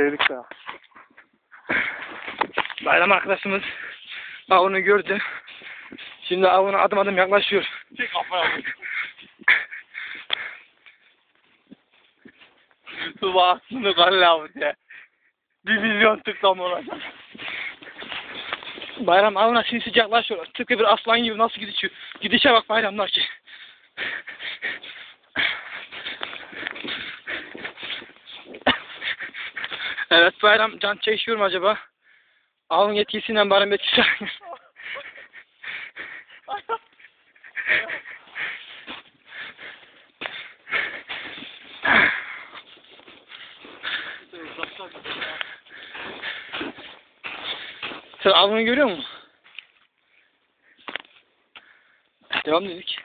Sevdik ya. Bayram arkadaşımız avını gördü. Şimdi avına adım adım yaklaşıyor. Çek kafaya. Tuba aslında kalle abi diye. Bir milyon tıklam olacak. Bayram avına sinsi yaklaşıyor. Tıpkı bir aslan gibi nasıl gidişiyor. Gidişe bak bayramlar ki. Evet bayram can çekişiyor mu acaba? Avın yetkisiyle bayram etkisi. Sen avını görüyor musun? Devam dedik.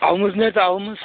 Avımız nerede avımız?